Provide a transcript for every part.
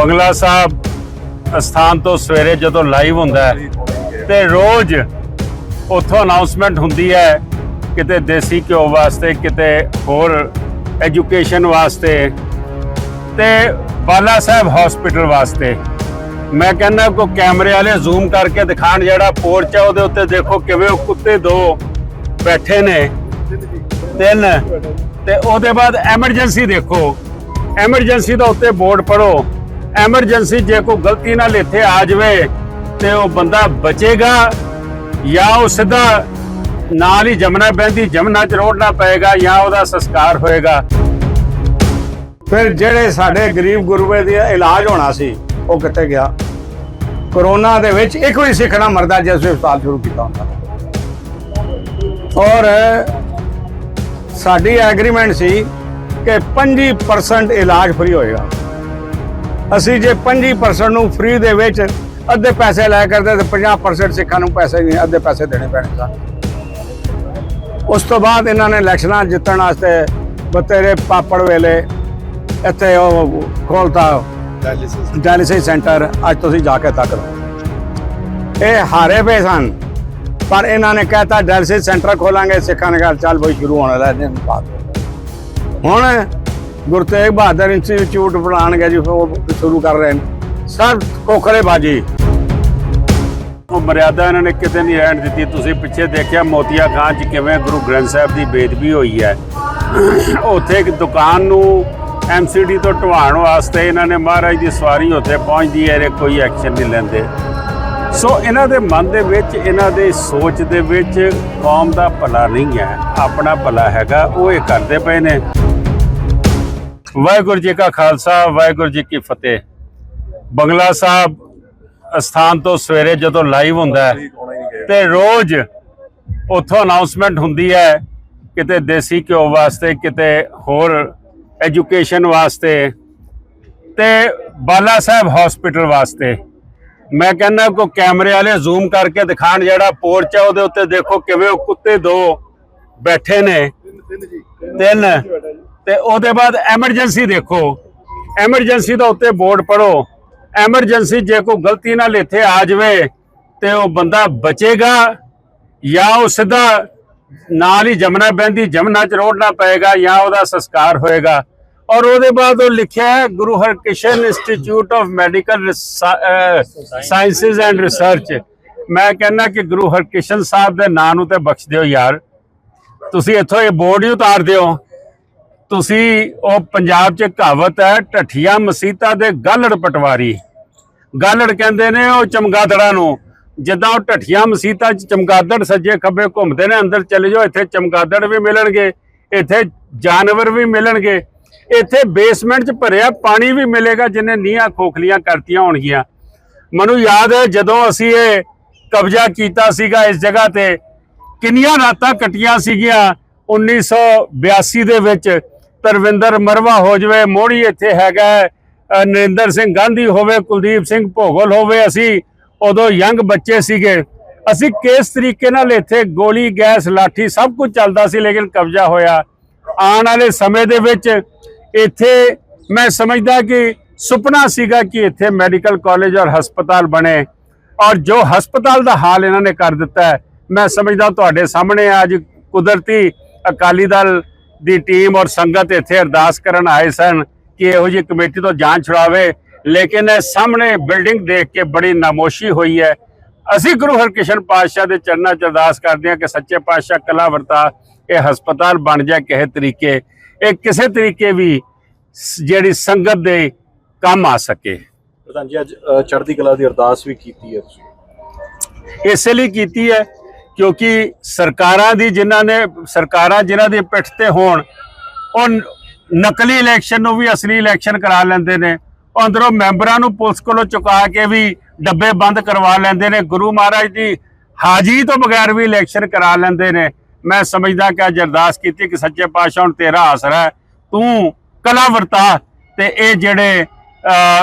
ਬੰਗਲਾ ਸਾਹਿਬ ਅਸਥਾਨ ਤੋਂ ਸਵੇਰੇ ਜਦੋਂ ਲਾਈਵ ਹੁੰਦਾ ਹੈ, ਤੇ ਰੋਜ਼ ਉੱਥੋਂ ਅਨਾਉਂਸਮੈਂਟ ਹੁੰਦੀ ਹੈ ਕਿਤੇ ਦੇਸੀ ਘਿਓ ਵਾਸਤੇ, ਕਿਤੇ ਹੋਰ ਐਜੂਕੇਸ਼ਨ ਵਾਸਤੇ ਤੇ ਬਾਲਾ ਸਾਹਿਬ ਹਸਪੀਟਲ ਵਾਸਤੇ। ਮੈਂ ਕਹਿੰਦਾ ਕੋ ਕੈਮਰੇ ਵਾਲੇ ਜ਼ੂਮ ਕਰਕੇ ਦਿਖਾਣ ਜਿਹੜਾ ਪੋਰਚ ਹੈ, ਉਹਦੇ ਉੱਤੇ ਦੇਖੋ ਕਿਵੇਂ ਉਹ ਕੁੱਤੇ ਦੋ ਬੈਠੇ ਨੇ। ਤਿੰਨ, ਤੇ ਉਹਦੇ ਬਾਅਦ ਐਮਰਜੈਂਸੀ ਦੇਖੋ। ਐਮਰਜੈਂਸੀ ਦਾ ਉੱਤੇ ਬੋਰਡ ਪੜੋ ਐਮਰਜੈਂਸੀ ਜੇ ਕੋਈ ਗਲਤੀ ਨਾਲ ਇੱਥੇ ਆ ਜਾਵੇ ਤੇ ਉਹ ਬੰਦਾ ਬਚੇਗਾ ਜਾਂ ਉਹ ਸਿੱਧਾ ਨਾਲ ਹੀ ਜਮਨਾ ਬਹਿੰਦੀ, ਜਮਨਾ ਚ ਰੋੜਨਾ ਪਏਗਾ ਜਾਂ ਉਹਦਾ ਸੰਸਕਾਰ ਹੋਏਗਾ। ਫਿਰ ਜਿਹੜੇ ਸਾਡੇ ਗਰੀਬ ਗੁਰਬੇ ਦਾ ਇਲਾਜ ਹੋਣਾ ਸੀ, ਉਹ ਕਿੱਥੇ ਗਿਆ? ਕਰੋਨਾ ਦੇ ਵਿੱਚ ਇੱਕ ਵੀ ਸਿੱਖਣਾ ਮਰਦਾ ਜਿਸ ਵੇ ਹਸਪਤਾਲ ਸ਼ੁਰੂ ਕੀਤਾ ਹੁੰਦਾ। ਔਰ ਸਾਡੀ ਐਗਰੀਮੈਂਟ ਸੀ ਕਿ 25% ਇਲਾਜ ਫ੍ਰੀ ਹੋਏਗਾ। ਅਸੀਂ ਜੇ 25% ਨੂੰ ਫ੍ਰੀ ਦੇ ਵਿੱਚ ਅੱਧੇ ਪੈਸੇ ਲੈ ਕਰਦੇ ਤੇ 50% ਸਿੱਖਾਂ ਨੂੰ ਪੈਸੇ ਨਹੀਂ ਅੱਧੇ ਪੈਸੇ ਦੇਣੇ ਪੈਣੇ ਸਨ। ਉਸ ਤੋਂ ਬਾਅਦ ਇਹਨਾਂ ਨੇ ਇਲੈਕਸ਼ਨਾਂ ਜਿੱਤਣ ਵਾਸਤੇ ਬਤੇਰੇ ਪਾਪੜ ਵੇਲੇ ਇੱਥੇ ਉਹ ਖੋਲਤਾ ਡਾਇਲਿਸਿਸ ਸੈਂਟਰ ਅੱਜ ਤੁਸੀਂ ਜਾ ਕੇ ਤੱਕ ਲਓ ਇਹ ਹਾਰੇ ਪਏ ਸਨ ਪਰ ਇਹਨਾਂ ਨੇ ਕਹਿਤਾ ਡਾਇਲਿਸਿਸ ਸੈਂਟਰ ਖੋਲਾਂਗੇ ਸਿੱਖਾਂ ਨੇ ਕਿਹਾ ਚੱਲ ਬਈ ਸ਼ੁਰੂ ਹੋਣ ਵਾਲਾ ਇਹਨੇ ਬਾਅਦ। ਹੁਣ ਗੁਰੂ ਤੇਗ ਬਹਾਦਰ ਇੰਸਟੀਚਿਊਟ ਬਣਾਉਣਗੇ ਜੀ, ਉਹ ਸ਼ੁਰੂ ਕਰ ਰਹੇ ਨੇ। ਸਰ ਕੋਖਲੇ ਬਾਜੀ ਉਹ ਮਰਿਆਦਾ ਇਹਨਾਂ ਨੇ ਕਿਤੇ ਨਹੀਂ ਰਹਿਣ ਦਿੱਤੀ। ਤੁਸੀਂ ਪਿੱਛੇ ਦੇਖਿਆ ਮੋਤੀਆ ਖਾਂ ਚ ਕਿਵੇਂ ਗੁਰੂ ਗ੍ਰੰਥ ਸਾਹਿਬ ਦੀ ਬੇਦਬੀ ਹੋਈ ਹੈ। ਉੱਥੇ ਇੱਕ ਦੁਕਾਨ ਨੂੰ ਐਮਸੀਡੀ ਤੋਂ ਢਵਾਉਣ ਵਾਸਤੇ ਇਹਨਾਂ ਨੇ ਮਹਾਰਾਜ ਦੀ ਸਵਾਰੀ ਉੱਥੇ ਪਹੁੰਚਦੀ ਹੈ ਇਹ ਕੋਈ ਐਕਸ਼ਨ ਨਹੀਂ ਲੈਂਦੇ। ਸੋ ਇਹਨਾਂ ਦੇ ਮਨ ਦੇ ਵਿੱਚ, ਇਹਨਾਂ ਦੇ ਸੋਚ ਦੇ ਵਿੱਚ ਕੌਮ ਦਾ ਭਲਾ ਨਹੀਂ ਹੈ। ਆਪਣਾ ਭਲਾ ਹੈਗਾ, ਉਹ ਇਹ ਕਰਦੇ ਪਏ ਨੇ। ਵਾਹਿਗੁਰੂ ਜੀ ਕਾ ਖਾਲਸਾ, ਵਾਹਿਗੁਰੂ ਜੀ ਕੀ ਫਤਿਹ। ਬੰਗਲਾ ਸਾਹਿਬ ਅਸਥਾਨ ਤੋਂ ਸਵੇਰੇ ਜਦੋਂ ਲਾਈਵ ਹੁੰਦਾ ਹੈ, ਤੇ ਰੋਜ਼ ਉੱਥੋਂ ਅਨਾਉਂਸਮੈਂਟ ਹੁੰਦੀ ਹੈ, ਕਿਤੇ ਦੇਸੀ ਘਿਓ ਵਾਸਤੇ, ਕਿਤੇ ਹੋਰ ਐਜੂਕੇਸ਼ਨ ਵਾਸਤੇ, ਤੇ ਬਾਲਾ ਸਾਹਿਬ ਹਸਪੀਟਲ ਵਾਸਤੇ। ਮੈਂ ਕਹਿੰਦਾ ਕੋ ਕੈਮਰੇ ਵਾਲੇ ਜ਼ੂਮ ਕਰਕੇ ਦਿਖਾਣ ਜਿਹੜਾ ਪੋਰਚ ਹੈ, ਉਹਦੇ ਉੱਤੇ ਦੇਖੋ ਕਿਵੇਂ ਉਹ ਕੁੱਤੇ ਦੋ ਬੈਠੇ ਨੇ। ਤਿੰਨ। ਤੇ ਉਹਦੇ ਬਾਅਦ ਐਮਰਜੈਂਸੀ ਦੇਖੋ। ਐਮਰਜੈਂਸੀ ਦਾ ਉੱਤੇ ਬੋਰਡ ਪੜੋ ਐਮਰਜੈਂਸੀ ਜੇ ਕੋਈ ਗਲਤੀ ਨਾਲ ਇੱਥੇ ਆ ਜਾਵੇ, ਤੇ ਉਹ ਬੰਦਾ ਬਚੇਗਾ ਜਾਂ ਉਹ ਸਿੱਧਾ ਨਾਲ ਹੀ ਜਮਨਾ ਬਹਿੰਦੀ, ਜਮਨਾ ਚ ਰੋੜਨਾ ਪਏਗਾ ਜਾਂ ਉਹਦਾ ਸੰਸਕਾਰ ਹੋਏਗਾ। ਔਰ ਉਹਦੇ ਬਾਅਦ ਉਹ ਲਿਖਿਆ ਹੈ, Guru Harkrishan institute of medical sciences and research. ਮੈਂ ਕਹਿੰਦਾ ਕਿ ਗੁਰੂ ਹਰਕ੍ਰਿਸ਼ਨ ਸਾਹਿਬ ਦੇ ਨਾਂ ਨੂੰ ਤੇ ਬਖਸ਼ ਦਿਓ ਯਾਰ। ਤੁਸੀਂ ਇੱਥੋਂ ਇਹ ਬੋਰਡ ਹੀ ਉਤਾਰ ਦਿਓ। ਤੁਸੀਂ, ਉਹ ਪੰਜਾਬ 'ਚ ਕਹਾਵਤ ਹੈ, ਢੱਠੀਆਂ ਮਸੀਤਾ ਦੇ ਗਾਲੜ ਪਟਵਾਰੀ। ਗਾਲੜ ਕਹਿੰਦੇ ਨੇ ਉਹ ਚਮਗਾਦੜਾਂ ਨੂੰ। ਜਿੱਦਾਂ ਉਹ ਢੱਠੀਆਂ ਮਸੀਤਾਂ 'ਚ ਚਮਗਾਦੜ ਸੱਜੇ ਖੱਬੇ ਘੁੰਮਦੇ ਨੇ, ਅੰਦਰ ਚਲੇ ਜਾਓ, ਇੱਥੇ ਚਮਗਾਦੜ ਵੀ ਮਿਲਣਗੇ, ਇੱਥੇ ਜਾਨਵਰ ਵੀ ਮਿਲਣਗੇ। ਇੱਥੇ ਬੇਸਮੈਂਟ 'ਚ ਭਰਿਆ ਪਾਣੀ ਵੀ ਮਿਲੇਗਾ, ਜਿਨੇ ਨੀਹਾਂ ਖੋਖਲੀਆਂ ਕਰਤੀਆਂ ਹੋਣਗੀਆਂ। ਮੈਨੂੰ ਯਾਦ ਹੈ ਜਦੋਂ ਅਸੀਂ ਇਹ ਕਬਜ਼ਾ ਕੀਤਾ ਸੀਗਾ ਇਸ ਜਗ੍ਹਾ ਤੇ, ਕਿੰਨੀਆਂ ਰਾਤਾਂ ਕੱਟੀਆਂ ਸੀਗੀਆਂ 1982 ਦੇ ਵਿੱਚ। ਤਰਵਿੰਦਰ ਮਰਵਾ ਹੋ ਜਵੇ, ਮੋੜੀ ਇੱਥੇ ਹੈਗਾ ਨਰਿੰਦਰ ਸਿੰਘ ਗਾਂਧੀ ਹੋਵੇ, ਕੁਲਦੀਪ ਸਿੰਘ ਭੋਗਲ ਹੋਵੇ, ਅਸੀਂ ਉਦੋਂ ਯੰਗ ਬੱਚੇ ਸੀਗੇ। ਅਸੀਂ ਕਿਸ ਤਰੀਕੇ ਨਾਲ ਇੱਥੇ ਗੋਲੀ, ਗੈਸ, ਲਾਠੀ ਸਭ ਕੁਝ ਚੱਲਦਾ ਸੀ, ਲੇਕਿਨ ਕਬਜ਼ਾ ਹੋਇਆ। ਆਉਣ ਵਾਲੇ ਸਮੇਂ ਦੇ ਵਿੱਚ ਇੱਥੇ ਮੈਂ ਸਮਝਦਾ ਕਿ ਸੁਪਨਾ ਸੀਗਾ ਕਿ ਇੱਥੇ ਮੈਡੀਕਲ ਕਾਲਜ ਔਰ ਹਸਪਤਾਲ ਬਣੇ। ਔਰ ਜੋ ਹਸਪਤਾਲ ਦਾ ਹਾਲ ਇਹਨਾਂ ਨੇ ਕਰ ਦਿੱਤਾ ਹੈ, ਮੈਂ ਸਮਝਦਾ ਤੁਹਾਡੇ ਸਾਹਮਣੇ ਅੱਜ ਕੁਦਰਤੀ ਅਕਾਲੀ ਦਲ ਦੀ ਟੀਮ ਔਰ ਸੰਗਤ ਇੱਥੇ ਅਰਦਾਸ ਕਰਨ ਆਏ ਸਨ ਕਿ ਇਹੋ ਜਿਹੀ ਕਮੇਟੀ ਤੋਂ ਜਾਂਚ ਛੁਡਾਵੇ ਲੇਕਿਨ ਇਹ ਸਾਹਮਣੇ ਬਿਲਡਿੰਗ ਦੇਖ ਕੇ ਬੜੀ ਨਾਮੋਸ਼ੀ ਹੋਈ ਹੈ। ਅਸੀਂ ਗੁਰੂ ਹਰਕ੍ਰਿਸ਼ਨ ਪਾਤਸ਼ਾਹ ਦੇ ਚਰਨਾਂ 'ਚ ਅਰਦਾਸ ਕਰਦੇ ਹਾਂ ਕਿ ਸੱਚੇ ਪਾਤਸ਼ਾਹ ਕਲਾ ਵਰਤਾ ਇਹ ਹਸਪਤਾਲ ਬਣ ਜਾਏ ਕਿਸੇ ਤਰੀਕੇ ਇਹ ਕਿਸੇ ਤਰੀਕੇ ਵੀ ਜਿਹੜੀ ਸੰਗਤ ਦੇ ਕੰਮ ਆ ਸਕੇ। ਪ੍ਰਧਾਨ ਜੀ ਅੱਜ ਚੜ੍ਹਦੀ ਕਲਾ ਦੀ ਅਰਦਾਸ ਵੀ ਕੀਤੀ ਹੈ ਤੁਸੀਂ। ਇਸੇ ਲਈ ਕੀਤੀ ਹੈ ਕਿਉਂਕਿ ਸਰਕਾਰਾਂ ਦੀ ਜਿਨ੍ਹਾਂ ਨੇ ਸਰਕਾਰਾਂ ਜਿਨ੍ਹਾਂ ਦੀ ਪਿੱਠ ਤੇ ਹੋਣ, ਉਹ ਨਕਲੀ ਇਲੈਕਸ਼ਨ ਨੂੰ ਵੀ ਅਸਲੀ ਇਲੈਕਸ਼ਨ ਕਰਾ ਲੈਂਦੇ ਨੇ। ਅੰਦਰੋਂ ਮੈਂਬਰਾਂ ਨੂੰ ਪੁਲਿਸ ਕੋਲੋਂ ਚੁਕਾ ਕੇ ਵੀ ਡੱਬੇ ਬੰਦ ਕਰਵਾ ਲੈਂਦੇ ਨੇ। ਗੁਰੂ ਮਹਾਰਾਜ ਦੀ ਹਾਜ਼ਰੀ ਤੋਂ ਬਗੈਰ ਵੀ ਇਲੈਕਸ਼ਨ ਕਰਾ ਲੈਂਦੇ ਨੇ। ਮੈਂ ਸਮਝਦਾ ਕਿ ਅੱਜ ਅਰਦਾਸ ਕੀਤੀ ਕਿ ਸੱਚੇ ਪਾਤਸ਼ਾਹ ਹੁਣ ਤੇਰਾ ਆਸਰਾ ਤੂੰ ਕਲਾ ਵਰਤਾ ਤੇ ਇਹ ਜਿਹੜੇ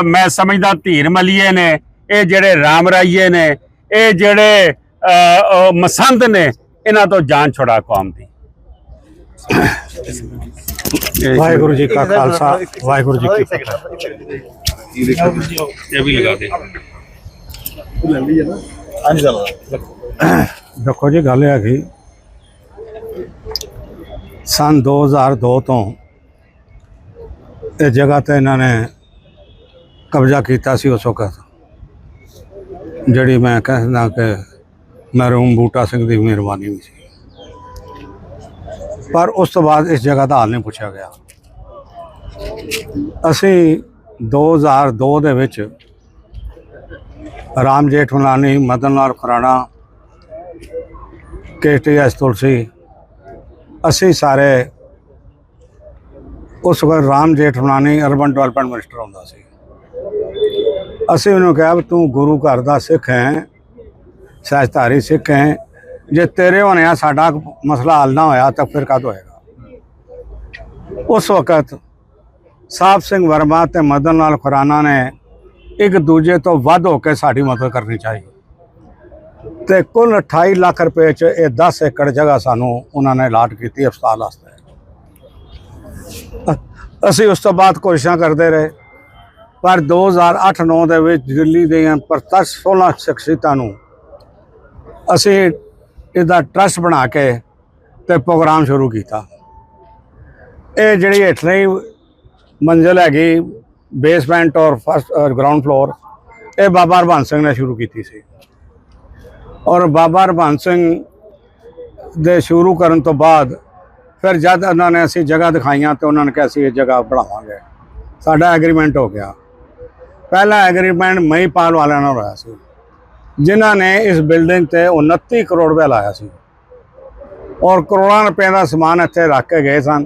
ਮੈਂ ਸਮਝਦਾ ਧੀਰ ਮਲੀਏ ਨੇ, ਇਹ ਜਿਹੜੇ ਰਾਮ ਰਾਈਏ ਨੇ, ਇਹ ਜਿਹੜੇ ਮਸੰਦ ਨੇ ਇਹਨਾਂ ਤੋਂ ਜਾਨ ਛੁੜਾ ਕੌਮ ਦੀ। ਵਾਹਿਗੁਰੂ ਜੀ ਕਾ ਖਾਲਸਾ ਵਾਹਿਗੁਰੂ ਜੀ ਕੀ ਫਤਿਹ। ਇਹ ਵੀ ਲਗਾ ਦੇ। ਦੇਖੋ ਜੀ ਗੱਲ ਇਹ ਹੈ ਕਿ ਸਨ 2002 ਤੋਂ ਇਹ ਜਗ੍ਹਾ ਤੇ ਇਹਨਾਂ ਨੇ ਕਬਜ਼ਾ ਕੀਤਾ ਸੀ ਉਸ ਵਕਤ ਜਿਹੜੀ ਮੈਂ ਕਹਿੰਦਾ ਕਿ ਮਰਹੂਮ ਬੂਟਾ ਸਿੰਘ ਦੀ ਮਿਹਰਬਾਨੀ ਵੀ ਸੀ। ਪਰ ਉਸ ਤੋਂ ਬਾਅਦ ਇਸ ਜਗ੍ਹਾ ਦਾ ਹਾਲ ਨਹੀਂ ਪੁੱਛਿਆ ਗਿਆ। ਅਸੀਂ 2002 ਦੇ ਵਿੱਚ ਰਾਮ ਜੇਠਮਲਾਨੀ ਮਦਨ ਲਾਲ ਖੁਰਾਣਾ, ਕੇਟੀਐਸ ਤੁਲਸੀ, ਅਸੀਂ ਸਾਰੇ ਉਸ ਵਕਤ Ram Jethmalani urban development minister ਹੁੰਦਾ ਸੀ। ਅਸੀਂ ਉਹਨੂੰ ਕਿਹਾ ਵੀ ਤੂੰ ਗੁਰੂ ਘਰ ਦਾ ਸਿੱਖ ਹੈ। ਸਹਿਜਧਾਰੀ ਸਿੱਖ ਹੈ। ਜੇ ਤੇਰੇ ਹੋਣਿਆ ਸਾਡਾ ਮਸਲਾ ਹੱਲ ਨਾ ਹੋਇਆ ਤਾਂ ਫਿਰ ਕਦ ਹੋਏਗਾ? ਉਸ ਵਕਤ ਸਾਹਿਬ ਸਿੰਘ ਵਰਮਾ ਤੇ ਮਦਨ ਲਾਲ ਖੁਰਾਨਾ ਨੇ ਇੱਕ ਦੂਜੇ ਤੋਂ ਵੱਧ ਹੋ ਕੇ ਸਾਡੀ ਮਦਦ ਕਰਨੀ ਚਾਹੀਦੀ ਤੇ ਕੁੱਲ 28 ਲੱਖ ਰੁਪਏ ਚ ਇਹ 10 ਏਕੜ ਜਗ੍ਹਾ ਸਾਨੂੰ ਉਹਨਾਂ ਨੇ ਲਾਟ ਕੀਤੀ ਹਸਪਤਾਲ ਵਾਸਤੇ। ਅਸੀਂ ਉਸ ਤੋਂ ਬਾਅਦ ਕੋਸ਼ਿਸ਼ਾਂ ਕਰਦੇ ਰਹੇ, ਪਰ 2008-9 ਦੇ ਵਿੱਚ ਦਿੱਲੀ ਦੀਆਂ ਪ੍ਰਤੱਖ 16 ਸ਼ਖਸੀਅਤਾਂ ਨੂੰ ਅਸੀਂ ਇਹਦਾ ਟਰਸਟ ਬਣਾ ਕੇ ਤੇ ਪ੍ਰੋਗਰਾਮ ਸ਼ੁਰੂ ਕੀਤਾ। ਇਹ ਜਿਹੜੀ ਹੇਠਲੀ ਮੰਜ਼ਿਲ ਹੈਗੀ ਬੇਸਮੈਂਟ ਔਰ ਫਸਟ ਗਰਾਊਂਡ ਫਲੋਰ ਇਹ ਬਾਬਾ ਹਰਬੰਸ ਸਿੰਘ ਨੇ ਸ਼ੁਰੂ ਕੀਤੀ ਸੀ। ਔਰ ਬਾਬਾ ਹਰਬੰਸ ਸਿੰਘ ਦੇ ਸ਼ੁਰੂ ਕਰਨ ਤੋਂ ਬਾਅਦ ਫਿਰ ਜਦ ਉਹਨਾਂ ਨੇ ਅਸੀਂ ਜਗ੍ਹਾ ਦਿਖਾਈਆਂ ਤੇ ਉਹਨਾਂ ਨੇ ਕਿਹਾ ਅਸੀਂ ਇਹ ਜਗ੍ਹਾ ਬਣਾਵਾਂਗੇ। ਸਾਡਾ ਐਗਰੀਮੈਂਟ ਹੋ ਗਿਆ। ਪਹਿਲਾ ਐਗਰੀਮੈਂਟ ਮਈ ਪਾਲ ਵਾਲਿਆਂ ਨਾਲ ਹੋਇਆ ਸੀ। ਜਿਨ੍ਹਾਂ ਨੇ ਇਸ ਬਿਲਡਿੰਗ ਤੇ 29 ਕਰੋੜ ਰੁਪਏ ਲਾਇਆ ਸੀ। ਔਰ ਕਰੋੜਾਂ ਰੁਪਏ ਦਾ ਸਮਾਨ ਇੱਥੇ ਰੱਖ ਕੇ ਗਏ ਸਨ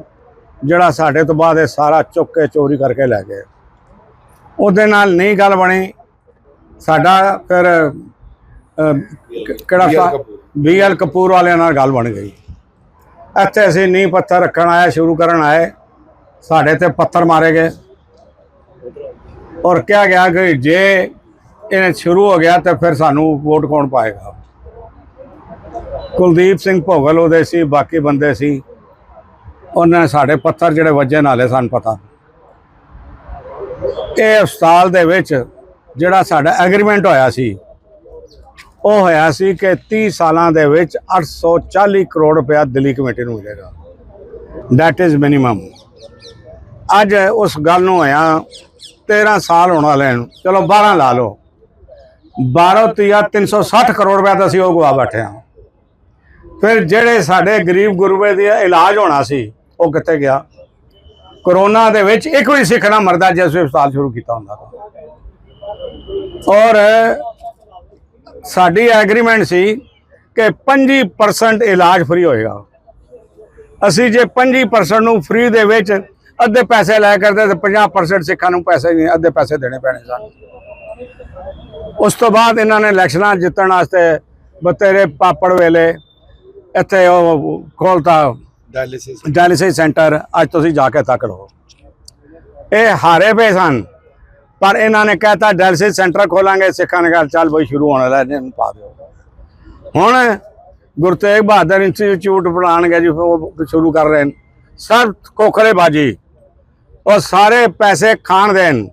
ਜਿਹੜਾ ਸਾਡੇ ਤੋਂ ਬਾਅਦ ਇਹ ਸਾਰਾ ਚੁੱਕ ਕੇ ਚੋਰੀ ਕਰਕੇ ਲੈ ਗਏ। ਉਹਦੇ ਨਾਲ ਨਹੀਂ ਗੱਲ ਬਣੀ। ਸਾਡਾ ਫਿਰ ਕਿਹੜਾ ਬੀਐਲ ਕਪੂਰ ਵਾਲਿਆਂ ਨਾਲ ਗੱਲ ਬਣ ਗਈ। ਇੱਥੇ ਅਸੀਂ ਨੀਂਹ ਪੱਥਰ ਰੱਖਣ ਆਏ ਸ਼ੁਰੂ ਕਰਨ ਆਏ। ਸਾਡੇ ਤੇ ਪੱਥਰ ਮਾਰੇ ਗਏ। ਔਰ ਕਿਹਾ ਗਿਆ ਕਿ ਜੇ ਇਹ ਸ਼ੁਰੂ ਹੋ ਗਿਆ ਤਾਂ ਫਿਰ ਸਾਨੂੰ ਵੋਟ ਕੌਣ ਪਾਏਗਾ? ਕੁਲਦੀਪ ਸਿੰਘ ਭੋਗਲ ਉਹਦੇ ਸੀ, ਬਾਕੀ ਬੰਦੇ ਸੀ। ਉਹਨਾਂ ਨੇ ਸਾਡੇ ਪੱਥਰ ਜਿਹੜੇ ਵੱਜੇ ਨਾਲੇ ਸਾਨੂੰ ਪਤਾ। ਇਹ ਹਸਪਤਾਲ ਦੇ ਵਿੱਚ ਜਿਹੜਾ ਸਾਡਾ ਐਗਰੀਮੈਂਟ ਹੋਇਆ ਸੀ, ਉਹ ਹੋਇਆ ਸੀ ਕਿ 30 ਸਾਲਾਂ ਦੇ ਵਿੱਚ 840 ਕਰੋੜ ਰੁਪਇਆ ਦਿੱਲੀ ਕਮੇਟੀ ਨੂੰ ਮਿਲੇਗਾ। That ਇਜ਼ ਮਿਨੀਮਮ ਅੱਜ ਉਸ ਗੱਲ ਨੂੰ ਹੋਇਆ 13 ਸਾਲ ਹੋਣ ਵਾਲੇ ਨੂੰ ਚਲੋ 12 ਲਾ ਲਓ। 12 ਤੀਆ 360 ਕਰੋੜ ਰੁਪਇਆ ਤਾਂ ਅਸੀਂ ਉਹ ਗਵਾ ਬੈਠੇ ਹਾਂ। ਫਿਰ ਜਿਹੜੇ ਸਾਡੇ ਗਰੀਬ ਗੁਰਬੇ ਦਾ ਇਲਾਜ ਹੋਣਾ ਸੀ, ਉਹ ਕਿੱਥੇ ਗਿਆ? ਕਰੋਨਾ ਦੇ ਵਿੱਚ ਇੱਕ ਵੀ ਸਿੱਖ ਨਾ ਮਰਦਾ ਜਿਸ ਵੀ ਹਸਪਤਾਲ ਸ਼ੁਰੂ ਕੀਤਾ ਹੁੰਦਾ ਔਰ ਸਾਡੀ ਐਗਰੀਮੈਂਟ ਸੀ ਕਿ 25% ਇਲਾਜ ਫ੍ਰੀ ਹੋਏਗਾ। ਅਸੀਂ ਜੇ 25% ਨੂੰ ਫ੍ਰੀ ਦੇ ਵਿੱਚ ਅੱਧੇ ਪੈਸੇ ਲੈ ਕਰਦੇ ਤੇ 50% ਸਿੱਖਾਂ ਨੂੰ ਪੈਸੇ ਨਹੀਂ, ਅੱਧੇ ਪੈਸੇ ਦੇਣੇ ਪੈਣੇ ਸਨ। ਉਸ ਤੋਂ ਬਾਅਦ ਇਹਨਾਂ ਨੇ ਇਲੈਕਸ਼ਨਾਂ ਜਿੱਤਣ ਵਾਸਤੇ ਬਤੇਰੇ ਪਾਪੜ ਵੇਲੇ ਇੱਥੇ ਉਹ ਖੋਲਤਾ ਡਾਇਲਿਸਿਸ ਡਾਇਲਿਸਿਸ ਸੈਂਟਰ ਅੱਜ ਤੁਸੀਂ ਜਾ ਕੇ ਤੱਕ ਲਓ ਇਹ ਹਾਰੇ ਪਏ ਸਨ ਪਰ ਇਹਨਾਂ ਨੇ ਕਹਿਤਾ ਡਾਇਲਿਸਿਸ ਸੈਂਟਰ ਖੋਲਾਂਗੇ ਸਿੱਖਾਂ ਨੇ ਕਿਹਾ ਚੱਲ ਬਈ ਸ਼ੁਰੂ ਹੋਣ ਵਾਲਾ ਇਹਨੂੰ ਪਾ ਦਿਓ। ਹੁਣ ਗੁਰੂ ਤੇਗ ਬਹਾਦਰ ਇੰਸਟੀਚਿਊਟ ਬਣਾਉਣਗੇ ਜੀ ਉਹ ਸ਼ੁਰੂ ਕਰ ਰਹੇ ਨੇ। ਸਭ ਕੋਖਲੇਬਾਜੀ ਉਹ ਸਾਰੇ ਪੈਸੇ ਖਾਣ ਦੇਣ।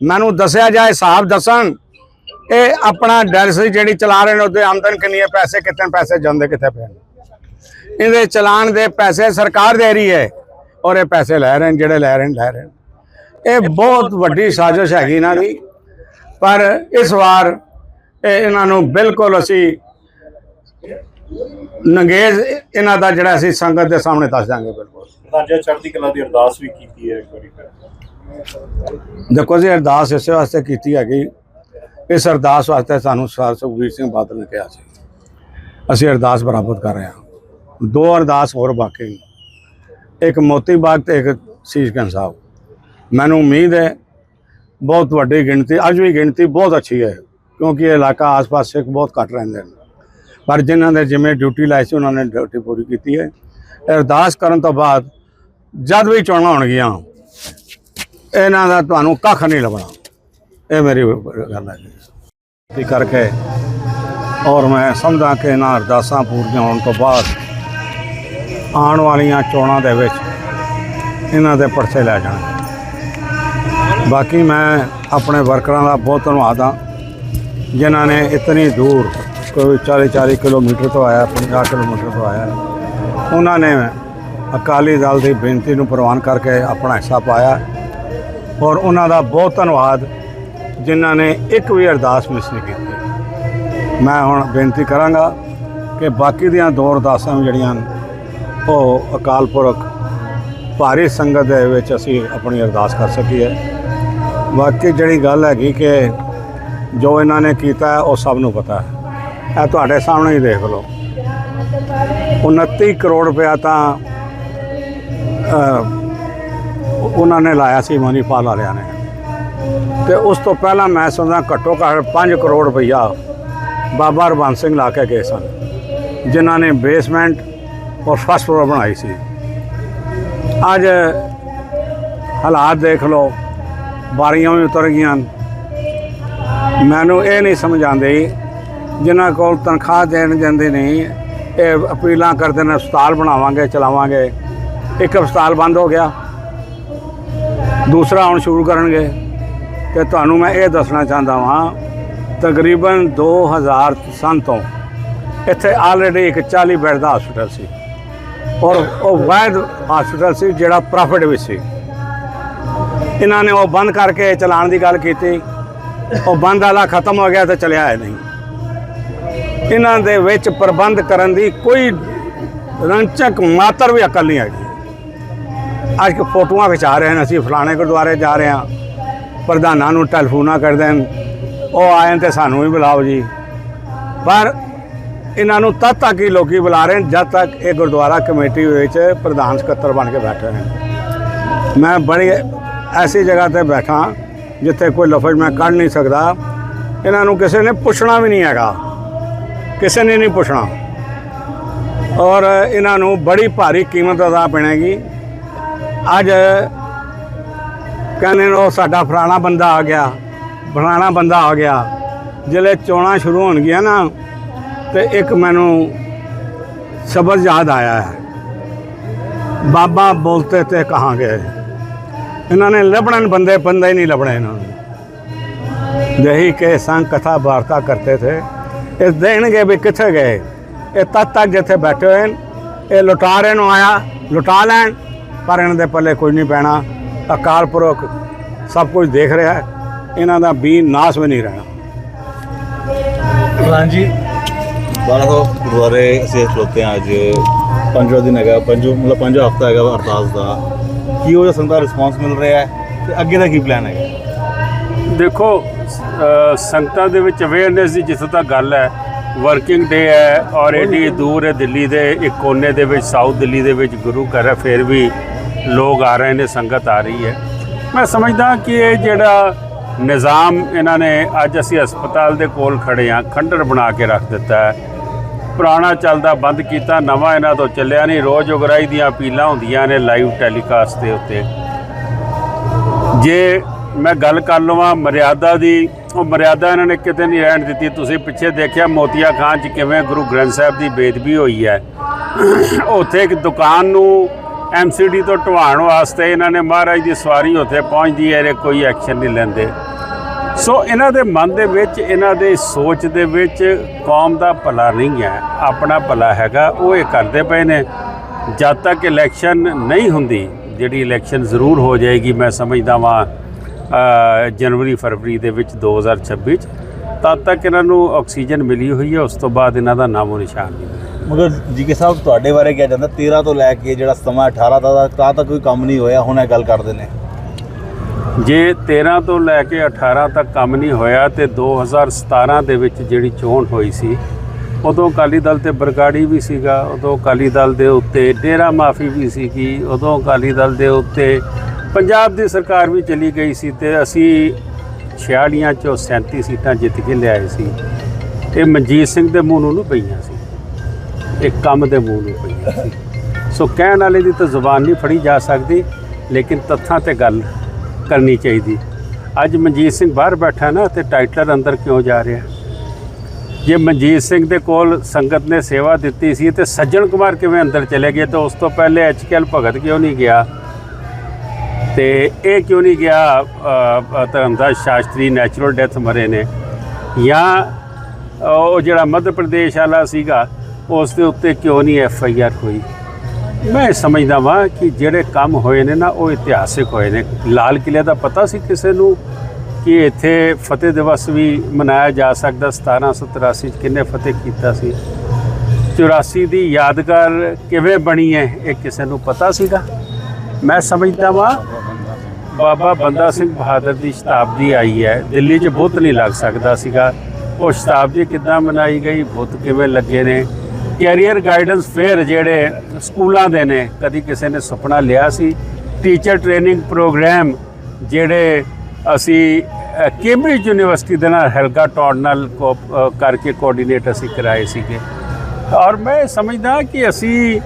ਮੈਨੂੰ ਦੱਸਿਆ ਜਾਏ ਹਿਸਾਬ ਦੱਸਣ। ਇਹ ਆਪਣਾ ਡਾਇਲਿਸਿਸ ਜਿਹੜੀ ਚਲਾ ਰਹੇ ਨੇ ਉਹਦੇ ਆਮਦਨ ਕਿੰਨੀ ਹੈ ਪੈਸੇ ਕਿੰਨੇ ਪੈਸੇ ਜਾਂਦੇ ਕਿੱਥੇ ਪਏ ਇਹਦੇ ਚਲਾਨ ਦੇ ਪੈਸੇ ਸਰਕਾਰ ਦੇ ਰਹੀ ਹੈ ਔਰ ਇਹ ਪੈਸੇ ਲੈ ਰਹੇ ਨੇ ਜਿਹੜੇ ਲੈ ਰਹੇ ਨੇ ਲੈ ਰਹੇ ਨੇ। ਇਹ ਬਹੁਤ ਵੱਡੀ ਸਾਜ਼ਿਸ਼ ਹੈਗੀ ਇਹਨਾਂ ਦੀ। ਪਰ ਇਸ ਵਾਰ ਇਹ ਇਹਨਾਂ ਨੂੰ ਬਿਲਕੁਲ ਅਸੀਂ ਨੰਗੇਜ਼ ਇਹਨਾਂ ਦਾ ਜਿਹੜਾ ਅਸੀਂ ਸੰਗਤ ਦੇ ਸਾਹਮਣੇ ਦੱਸ ਦਾਂਗੇ ਬਿਲਕੁਲ। ਰਾਜਾ ਚੜ੍ਹਦੀ ਕਲਾ ਦੀ ਅਰਦਾਸ ਵੀ ਕੀਤੀ ਹੈ ਇੱਕ ਵਾਰੀ ਫਿਰ। ਦੇਖੋ ਜੀ, ਅਰਦਾਸ ਇਸੇ ਵਾਸਤੇ ਕੀਤੀ ਹੈਗੀ। ਇਸ ਅਰਦਾਸ ਵਾਸਤੇ ਸਾਨੂੰ ਸਰ ਸੁਖਬੀਰ ਸਿੰਘ ਬਾਦਲ ਨੇ ਕਿਹਾ ਸੀ। ਅਸੀਂ ਅਰਦਾਸ ਬਰਾਬਰ ਕਰ ਰਹੇ ਹਾਂ। ਦੋ ਅਰਦਾਸ ਹੋਰ ਬਾਕੀ ਇੱਕ ਮੋਤੀ ਬਾਗ ਤੇ ਇੱਕ ਸੀਸਗੰਜ ਸਾਹਿਬ। ਮੈਨੂੰ ਉਮੀਦ ਹੈ, ਬਹੁਤ ਵੱਡੀ ਗਿਣਤੀ, ਅੱਜ ਵੀ ਗਿਣਤੀ ਬਹੁਤ ਅੱਛੀ ਹੈ, ਕਿਉਂਕਿ ਇਹ ਇਲਾਕਾ ਆਸ-ਪਾਸ ਸਿੱਖ ਬਹੁਤ ਘੱਟ ਰਹਿੰਦੇ ਨੇ। ਪਰ ਜਿਨ੍ਹਾਂ ਦੇ ਜਿਵੇਂ ਡਿਊਟੀ ਲਾਈ ਸੀ, ਉਹਨਾਂ ਨੇ ਡਿਊਟੀ ਪੂਰੀ ਕੀਤੀ ਹੈ। ਅਰਦਾਸ ਕਰਨ ਤੋਂ ਬਾਅਦ ਜਦ ਵੀ ਚੋਣਾਂ ਹੋਣਗੀਆਂ ਇਹਨਾਂ ਦਾ ਤੁਹਾਨੂੰ ਕੱਖ ਨਹੀਂ ਲੱਭਣਾ। ਇਹ ਮੇਰੀ ਗੱਲ ਹੈ ਜੀ। ਕਰਕੇ ਔਰ ਮੈਂ ਸਮਝਦਾ ਕਿ ਇਹਨਾਂ ਅਰਦਾਸਾਂ ਪੂਰੀਆਂ ਹੋਣ ਤੋਂ ਬਾਅਦ ਆਉਣ ਵਾਲੀਆਂ ਚੋਣਾਂ ਦੇ ਵਿੱਚ ਇਹਨਾਂ ਦੇ ਪਰਚੇ ਲੈ ਜਾਣ। ਬਾਕੀ ਮੈਂ ਆਪਣੇ ਵਰਕਰਾਂ ਦਾ ਬਹੁਤ ਧੰਨਵਾਦ ਹਾਂ, ਜਿਨ੍ਹਾਂ ਨੇ ਇਤਨੀ ਦੂਰ ਕੋਈ 40 40 ਕਿਲੋਮੀਟਰ ਤੋਂ ਆਇਆ 50 ਕਿਲੋਮੀਟਰ ਤੋਂ ਆਇਆ। ਉਹਨਾਂ ਨੇ ਅਕਾਲੀ ਦਲ ਦੀ ਬੇਨਤੀ ਨੂੰ ਪ੍ਰਵਾਨ ਕਰਕੇ ਆਪਣਾ ਹਿੱਸਾ ਪਾਇਆ। ਔਰ ਉਹਨਾਂ ਦਾ ਬਹੁਤ ਧੰਨਵਾਦ ਜਿਨ੍ਹਾਂ ਨੇ ਇੱਕ ਵੀ ਅਰਦਾਸ ਮਿਸ ਨਹੀਂ ਕੀਤੀ। ਮੈਂ ਹੁਣ ਬੇਨਤੀ ਕਰਾਂਗਾ ਕਿ ਬਾਕੀ ਦੀਆਂ ਦੋ ਅਰਦਾਸਾਂ ਵੀ ਜਿਹੜੀਆਂ ਉਹ ਅਕਾਲ ਪੁਰਖ ਭਾਰੀ ਸੰਗਤ ਦੇ ਵਿੱਚ ਅਸੀਂ ਆਪਣੀ ਅਰਦਾਸ ਕਰ ਸਕੀਏ। ਬਾਕੀ ਜਿਹੜੀ ਗੱਲ ਹੈਗੀ ਕਿ ਜੋ ਇਹਨਾਂ ਨੇ ਕੀਤਾ ਉਹ ਸਭ ਨੂੰ ਪਤਾ ਹੈ। ਇਹ ਤੁਹਾਡੇ ਸਾਹਮਣੇ ਹੀ ਦੇਖ ਲਓ। 29 ਕਰੋੜ ਰੁਪਇਆ ਤਾਂ ਉਹਨਾਂ ਨੇ ਲਾਇਆ ਸੀ ਮਨੀਪਾਲ ਵਾਲਿਆਂ ਨੇ। ਤੇ ਉਸ ਤੋਂ ਪਹਿਲਾਂ ਮੈਂ ਸਮਝਦਾ ਘੱਟੋ ਘੱਟ 5 ਕਰੋੜ ਰੁਪਈਆ ਬਾਬਾ ਰਬਨ ਸਿੰਘ ਲਾ ਕੇ ਗਏ ਸਨ, ਜਿਨ੍ਹਾਂ ਨੇ ਬੇਸਮੈਂਟ ਔਰ ਫਸਟ ਫਲੋਰ ਬਣਾਈ ਸੀ। ਅੱਜ ਹਾਲਾਤ ਦੇਖ ਲਓ, ਬਾਰੀਆਂ ਵੀ ਉਤਰ ਗਈਆਂ ਮੈਨੂੰ ਇਹ ਨਹੀਂ ਸਮਝ ਆਉਂਦੀ, ਜਿਨ੍ਹਾਂ ਕੋਲ ਤਨਖਾਹ ਦੇਣ ਜਾਂਦੇ ਨਹੀਂ, ਇਹ ਅਪੀਲਾਂ ਕਰਦੇ ਨੇ, ਹਸਪਤਾਲ ਬਣਾਵਾਂਗੇ, ਚਲਾਵਾਂਗੇ। ਇੱਕ ਹਸਪਤਾਲ ਬੰਦ ਹੋ ਗਿਆ। ਦੂਸਰਾ ਹੁਣ ਸ਼ੁਰੂ ਕਰਨਗੇ ਤੇ ਤੁਹਾਨੂੰ ਮੈਂ ਇਹ ਦੱਸਣਾ ਚਾਹੁੰਦਾ ਹਾਂ ਤਕਰੀਬਨ 2000 ਸਨ ਤੋਂ ਇੱਥੇ ਆਲਰੇਡੀ ਇੱਕ 40 ਬੈੱਡ ਦਾ ਹਸਪੀਟਲ ਸੀ ਔਰ ਉਹ ਵਾਇਦ ਹਸਪੀਟਲ ਸੀ ਜਿਹੜਾ ਪ੍ਰੋਫਿਟ ਵਿੱਚ ਸੀ। ਇਹਨਾਂ ਨੇ ਉਹ ਬੰਦ ਕਰਕੇ ਚਲਾਉਣ ਦੀ ਗੱਲ ਕੀਤੀ, ਉਹ ਬੰਦ ਵਾਲਾ ਖਤਮ ਹੋ ਗਿਆ ਤੇ ਚਲਿਆ ਹੈ ਨਹੀਂ। ਇਹਨਾਂ ਦੇ ਵਿੱਚ ਪ੍ਰਬੰਧ ਕਰਨ ਦੀ ਕੋਈ ਰੰਚਕ ਮਾਤਰ ਵੀ ਅਕਲ ਨਹੀਂ ਹੈਗੀ। ਅੱਜ ਕਿ ਫੋਟੋਆਂ ਖਿਚਾ ਰਹੇ ਹਨ ਅਸੀਂ, ਫਲਾਣੇ ਗੁਰਦੁਆਰੇ ਜਾ ਰਹੇ ਹਾਂ। ਪ੍ਰਧਾਨਾਂ ਨੂੰ ਟੈਲੀਫੋਨਾਂ ਕਰਦੇ ਹਨ ਉਹ ਆਏ ਨੇ ਤੇ ਸਾਨੂੰ ਵੀ ਬੁਲਾਓ ਜੀ। ਪਰ ਇਹਨਾਂ ਨੂੰ ਤਦ ਤੱਕ ਹੀ ਲੋਕੀ ਬੁਲਾ ਰਹੇ ਨੇ, ਜਦ ਤੱਕ ਇਹ ਗੁਰਦੁਆਰਾ ਕਮੇਟੀ ਵਿੱਚ ਪ੍ਰਧਾਨ ਸਕੱਤਰ ਬਣ ਕੇ ਬੈਠੇ ਨੇ। ਮੈਂ ਬੜੀ ਐਸੀ ਜਗ੍ਹਾ ਤੇ ਬੈਠਾ ਜਿੱਥੇ ਕੋਈ ਲਫ਼ਜ਼ ਮੈਂ ਕੱਢ ਨਹੀਂ ਸਕਦਾ। ਇਹਨਾਂ ਨੂੰ ਕਿਸੇ ਨੇ ਪੁੱਛਣਾ ਵੀ ਨਹੀਂ ਹੈਗਾ। ਕਿਸੇ ਨੇ ਨਹੀਂ ਪੁੱਛਣਾ। ਔਰ ਇਹਨਾਂ ਨੂੰ ਬੜੀ ਭਾਰੀ ਕੀਮਤ ਅਦਾ ਪੈਣੇਗੀ। ਅੱਜ ਕਹਿੰਦੇ ਨੇ ਉਹ ਸਾਡਾ ਫਲਾਣਾ ਬੰਦਾ ਆ ਗਿਆ, ਫਲਾਣਾ ਬੰਦਾ ਆ ਗਿਆ। ਜਿਹੜੇ ਚੋਣਾਂ ਸ਼ੁਰੂ ਹੋਣਗੀਆਂ ਨਾ, ਤੇ ਇੱਕ ਮੈਨੂੰ ਸ਼ਬਦ ਯਾਦ ਆਇਆ ਹੈ। ਬਾਬਾ ਬੋਲਤੇ ਤੇ ਕਹਾਂ ਗਏ ਇਹਨਾਂ ਨੇ ਲੱਭਣ ਬੰਦੇ ਬੰਦੇ ਹੀ ਨਹੀਂ ਲੱਭਣੇ ਇਹਨਾਂ ਨੂੰ। ਜਹੀ ਕੇ ਸੰਗ ਕਥਾ ਵਾਰਤਾ ਕਰਤੇ ਥੇ। ਇਹ ਦੇਣਗੇ ਵੀ ਕਿੱਥੇ ਗਏ? ਇਹ ਤਦ ਤੱਕ ਜਿੱਥੇ ਬੈਠੇ ਹੋਏ ਇਹ ਲੁਟਾਰੇ ਨੂੰ ਆਇਆ, ਲੁਟਾ ਲੈਣ। ਪਰ ਇਹਨਾਂ ਦੇ ਪੱਲੇ ਕੁਝ ਨਹੀਂ ਪੈਣਾ। ਅਕਾਲ ਪੁਰਖ ਸਭ ਕੁਝ ਦੇਖ ਰਿਹਾ ਹੈ। ਇਹਨਾਂ ਦਾ ਬੀ ਨਾਸ ਵੀ ਨਹੀਂ ਰਹਿਣਾ। ਹਾਂਜੀ। 1200 ਗੁਰਦੁਆਰੇ ਅਸੀਂ ਖਲੋਤੇ ਹਾਂ ਅੱਜ। ਪੰਜਵਾਂ ਦਿਨ ਹੈਗਾ ਪੰਜੋ ਮਤਲਬ ਪੰਜਵਾਂ ਹਫਤਾ ਹੈਗਾ ਵਾ ਅਰਦਾਸ ਦਾ। ਕੀ ਉਹ ਸੰਗਤ ਦਾ ਰਿਸਪਾਂਸ ਮਿਲ ਰਿਹਾ ਹੈ? ਤੇ ਅੱਗੇ ਦਾ ਕੀ ਪਲਾਨ ਹੈਗਾ? ਦੇਖੋ ਸੰਗਤਾਂ ਦੇ ਵਿੱਚ ਅਵੇਅਰਨੈਸ ਦੀ ਜਿੱਥੋਂ ਤੱਕ ਗੱਲ ਹੈ ਵਰਕਿੰਗ ਡੇ ਹੈ ਔਰ ਏਡੀ ਦੂਰ ਹੈ ਦਿੱਲੀ ਦੇ ਇੱਕ ਕੋਨੇ ਦੇ ਵਿੱਚ ਸਾਊਥ ਦਿੱਲੀ ਦੇ ਵਿੱਚ ਗੁਰੂ ਘਰ ਹੈ ਫਿਰ ਵੀ ਲੋਕ ਆ ਰਹੇ ਨੇ, ਸੰਗਤ ਆ ਰਹੀ ਹੈ। ਮੈਂ ਸਮਝਦਾ ਕਿ ਇਹ ਜਿਹੜਾ ਨਿਜ਼ਾਮ ਇਹਨਾਂ ਨੇ ਅੱਜ ਅਸੀਂ ਹਸਪਤਾਲ ਦੇ ਕੋਲ ਖੜੇ ਆ ਖੰਡਰ ਬਣਾ ਕੇ ਰੱਖ ਦਿੱਤਾ ਹੈ। ਪੁਰਾਣਾ ਚੱਲਦਾ, ਬੰਦ ਕੀਤਾ, ਨਵਾਂ ਇਹਨਾਂ ਤੋਂ ਚੱਲਿਆ ਨਹੀਂ। ਰੋਜ਼ ਉਗਰਾਈ ਦੀਆਂ ਅਪੀਲਾਂ ਹੁੰਦੀਆਂ ਨੇ ਲਾਈਵ ਟੈਲੀਕਾਸਟ ਦੇ ਉੱਤੇ। ਜੇ ਮੈਂ ਗੱਲ ਕਰ ਲਵਾਂ ਮਰਿਆਦਾ ਦੀ, ਉਹ ਮਰਿਆਦਾ ਇਹਨਾਂ ਨੇ ਕਿਤੇ ਨਹੀਂ ਰਹਿਣ ਦਿੱਤੀ। ਤੁਸੀਂ ਪਿੱਛੇ ਦੇਖਿਆ ਮੋਤੀਆ ਖਾਨ 'ਚ ਕਿਵੇਂ ਗੁਰੂ ਗ੍ਰੰਥ ਸਾਹਿਬ ਦੀ ਬੇਦਬੀ ਹੋਈ ਹੈ। ਉੱਥੇ ਇੱਕ ਦੁਕਾਨ ਨੂੰ ਐਮਸੀਡੀ ਤੋਂ ਢਵਾਉਣ ਵਾਸਤੇ ਇਹਨਾਂ ਨੇ ਮਹਾਰਾਜ ਦੀ ਸਵਾਰੀ ਉੱਥੇ ਪਹੁੰਚਦੀ ਹੈ, ਇਹਦੇ ਕੋਈ ਐਕਸ਼ਨ ਨਹੀਂ ਲੈਂਦੇ। ਸੋ ਇਹਨਾਂ ਦੇ ਮਨ ਦੇ ਵਿੱਚ, ਇਹਨਾਂ ਦੇ ਸੋਚ ਦੇ ਵਿੱਚ ਕੌਮ ਦਾ ਭਲਾ ਨਹੀਂ ਹੈ, ਆਪਣਾ ਭਲਾ ਹੈਗਾ, ਉਹ ਇਹ ਕਰਦੇ ਪਏ ਨੇ। ਜਦ ਤੱਕ ਇਲੈਕਸ਼ਨ ਨਹੀਂ ਹੁੰਦੀ, ਜਿਹੜੀ ਇਲੈਕਸ਼ਨ ਜ਼ਰੂਰ ਹੋ ਜਾਏਗੀ, ਮੈਂ ਸਮਝਦਾ ਵਾਂ ਜਨਵਰੀ, ਫਰਵਰੀ ਦੇ ਵਿੱਚ 2026 ਚ, ਤਦ ਤੱਕ ਇਹਨਾਂ ਨੂੰ ਆਕਸੀਜਨ ਮਿਲੀ ਹੋਈ ਹੈ, ਉਸ ਤੋਂ ਬਾਅਦ ਇਹਨਾਂ ਦਾ ਨਾਮੋ ਨਿਸ਼ਾਨ ਨਹੀਂ। ਮਗਰ ਜੀਕੇ ਸਾਹਿਬ ਤੁਹਾਡੇ ਬਾਰੇ ਕਿਹਾ ਜਾਂਦਾ 13 ਤੋਂ ਲੈ ਕੇ ਜਿਹੜਾ ਸਮਾਂ 18 ਦਾ, ਤਾਂ ਤੱਕ ਕੋਈ ਕੰਮ ਨਹੀਂ ਹੋਇਆ, ਹੁਣ ਇਹ ਗੱਲ ਕਰਦੇ ਨੇ। ਜੇ 13 ਤੋਂ ਲੈ ਕੇ 18 ਤੱਕ ਕੰਮ ਨਹੀਂ ਹੋਇਆ ਤੇ 2017 ਦੇ ਵਿੱਚ ਜਿਹੜੀ ਚੋਣ ਹੋਈ ਸੀ, ਉਦੋਂ ਅਕਾਲੀ ਦਲ ਤੇ ਬਰਗਾੜੀ ਵੀ ਸੀਗਾ, ਉਦੋਂ ਅਕਾਲੀ ਦਲ ਦੇ ਉੱਤੇ ਡੇਰਾ ਮਾਫੀ ਵੀ ਸੀਗੀ, ਉਦੋਂ ਅਕਾਲੀ ਦਲ ਦੇ ਉੱਤੇ ਪੰਜਾਬ ਦੀ ਸਰਕਾਰ ਵੀ ਚਲੀ ਗਈ ਸੀ ਤੇ ਅਸੀਂ 46 ਚੋਂ 37 ਸੀਟਾਂ ਜਿੱਤ ਕੇ ਲਿਆਏ ਸੀ। ਇਹ ਮਨਜੀਤ ਸਿੰਘ ਦੇ ਮੂੰਹ ਨੂੰ ਪਈਆਂ ਸੀ। ਇਹ ਕੰਮ ਦੇ ਮੂੰਹ ਨੂੰ ਪਈਆਂ ਸੀ ਸੋ ਕਹਿਣ ਵਾਲੇ ਦੀ ਤਾਂ ਜ਼ੁਬਾਨ ਨਹੀਂ ਫੜੀ ਜਾ ਸਕਦੀ, ਲੇਕਿਨ ਤੱਥਾਂ ਤੇ ਗੱਲ ਕਰਨੀ ਚਾਹੀਦੀ। ਅੱਜ ਮਨਜੀਤ ਸਿੰਘ ਬਾਹਰ ਬੈਠਾ ਨਾ ਤੇ ਟਾਈਟਲਰ ਅੰਦਰ ਕਿਉਂ ਜਾ ਰਿਹਾ? ਜੇ ਮਨਜੀਤ ਸਿੰਘ ਦੇ ਕੋਲ ਸੰਗਤ ਨੇ ਸੇਵਾ ਦਿੱਤੀ ਸੀ ਤੇ ਸੱਜਣ ਕੁਮਾਰ ਕਿਵੇਂ ਅੰਦਰ ਚਲੇ ਗਏ ਤਾਂ ਉਸ ਤੋਂ ਪਹਿਲੇ ਐਚਕੇਐਲ ਭਗਤ ਕਿਉਂ ਨਹੀਂ ਗਿਆ? ਤੇ ਇਹ ਕਿਉਂ ਨਹੀਂ ਗਿਆ ਧਰਮਦਾਸ ਸ਼ਾਸਤਰੀ ਨੈਚੁਰਲ ਡੈਥ ਮਰੇ ਨੇ? ਜਾਂ ਉਹ ਜਿਹੜਾ ਮੱਧ ਪ੍ਰਦੇਸ਼ ਵਾਲਾ ਸੀਗਾ ਉਸ ਦੇ ਉੱਤੇ ਕਿਉਂ ਨਹੀਂ ਐਫ ਆਈ ਆਰ ਹੋਈ? ਮੈਂ ਸਮਝਦਾ ਵਾਂ ਕਿ ਜਿਹੜੇ ਕੰਮ ਹੋਏ ਨੇ ਨਾ, ਉਹ ਇਤਿਹਾਸਿਕ ਹੋਏ ਨੇ। ਲਾਲ ਕਿਲੇ ਦਾ ਪਤਾ ਸੀ ਕਿਸੇ ਨੂੰ ਕਿ ਇੱਥੇ ਫਤਿਹ ਦਿਵਸ ਵੀ ਮਨਾਇਆ ਜਾ ਸਕਦਾ? 1783 ਚ ਕਿੰਨੇ ਫਤਿਹ ਕੀਤਾ ਸੀ? 84 ਦੀ ਯਾਦਗਾਰ ਕਿਵੇਂ ਬਣੀ ਹੈ, ਇਹ ਕਿਸੇ ਨੂੰ ਪਤਾ ਸੀਗਾ? ਮੈਂ ਸਮਝਦਾ ਵਾਂ, ਬਾਬਾ ਬੰਦਾ ਸਿੰਘ ਬਹਾਦਰ ਦੀ ਸ਼ਤਾਬਦੀ ਆਈ ਹੈ। ਦਿੱਲੀ 'ਚ ਬੁੱਤ ਨਹੀਂ ਲੱਗ ਸਕਦਾ ਸੀਗਾ। ਉਹ ਸ਼ਤਾਬਦੀ ਕਿੱਦਾਂ ਮਨਾਈ ਗਈ? ਬੁੱਤ ਕਿਵੇਂ ਲੱਗੇ ਨੇ? ਕੈਰੀਅਰ ਗਾਈਡੈਂਸ ਫੇਅਰ ਜਿਹੜੇ ਸਕੂਲਾਂ ਦੇ ਨੇ ਕਦੀ ਕਿਸੇ ਨੇ ਸੁਪਨਾ ਲਿਆ ਸੀ। ਟੀਚਰ ਟ੍ਰੇਨਿੰਗ ਪ੍ਰੋਗਰਾਮ ਜਿਹੜੇ ਅਸੀਂ ਅ, ਯੂਨੀਵਰਸਿਟੀ ਦੇ ਨਾਲ ਹੈਲਗਾ ਟੌਡ ਨਾਲ ਕੋ- ਕਰਕੇ ਕੋਆਰਡੀਨੇਟ ਅਸੀਂ ਕਰਾਏ ਸੀਗੇ। ਔਰ ਮੈਂ ਸਮਝਦਾ ਕਿ ਅਸੀਂ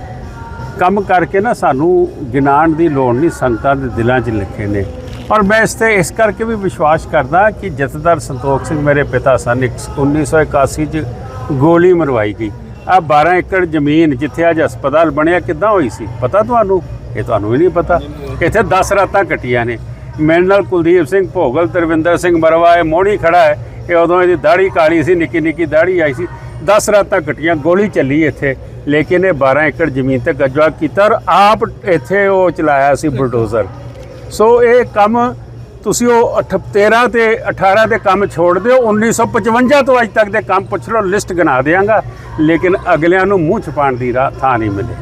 ਕੰਮ ਕਰਕੇ ਨਾ ਸਾਨੂੰ ਗਿਨਾਣ ਦੀ ਲੋੜ ਨਹੀਂ ਸੰਗਤਾਂ ਦੇ ਦਿਲਾਂ 'ਚ ਲਿਖੇ ਨੇ। ਔਰ ਮੈਂ ਇਸ ਤੇ ਇਸ ਕਰਕੇ ਵੀ ਵਿਸ਼ਵਾਸ ਕਰਦਾ ਕਿ ਜਥੇਦਾਰ ਸੰਤੋਖ ਸਿੰਘ ਮੇਰੇ ਪਿਤਾ ਸਨ ਇੱਕ 1981 'ਚ ਗੋਲੀ ਮਰਵਾਈ ਗਈ। ਆ 12 ਏਕੜ ਜ਼ਮੀਨ ਜਿੱਥੇ ਅੱਜ ਹਸਪਤਾਲ ਬਣਿਆ, ਕਿੱਦਾਂ ਹੋਈ ਸੀ? ਪਤਾ ਤੁਹਾਨੂੰ? ਇਹ ਤੁਹਾਨੂੰ ਵੀ ਨਹੀਂ ਪਤਾ। ਇੱਥੇ 10 ਰਾਤਾਂ ਕੱਟੀਆਂ ਨੇ। ਮੇਰੇ ਨਾਲ ਕੁਲਦੀਪ ਸਿੰਘ ਭੋਗਲ, ਤਰਵਿੰਦਰ ਸਿੰਘ ਮਰਵਾ, ਇਹ ਮੋਹਣੀ ਖੜਾ ਹੈ। ਇਹ ਉਦੋਂ ਇਹਦੀ ਦਾੜੀ ਕਾਲੀ ਸੀ ਨਿੱਕੀ ਨਿੱਕੀ ਦਾੜੀ ਆਈ ਸੀ। 10 ਰਾਤਾਂ ਕੱਟੀਆਂ, ਗੋਲੀ ਚੱਲੀ ਇੱਥੇ। ਲੇਕਿਨ ਇਹ 12 ਏਕੜ ਜ਼ਮੀਨ ਤੇ ਕਬਜ਼ਾ ਕੀਤਾ ਔਰ ਆਪ ਇੱਥੇ ਉਹ ਚਲਾਇਆ ਸੀ ਬੁਲਡੋਜ਼ਰ। ਸੋ ਇਹ ਕੰਮ ਤੁਸੀਂ ਉਹ ਅਠ- 13 ਤੇ 18 ਦੇ ਕੰਮ ਛੋੜ ਦਿਓ 1955 ਤੋਂ ਅੱਜ ਤੱਕ ਦੇ ਕੰਮ ਪੁੱਛ ਲਓ, ਲਿਸਟ ਗਿਣਾ ਦਿਆਂਗਾ, ਲੇਕਿਨ ਅਗਲਿਆਂ ਨੂੰ ਮੂੰਹ ਛੁਪਾਉਣ ਦੀ ਰਾਹ ਥਾਂ ਨਹੀਂ ਮਿਲੇ।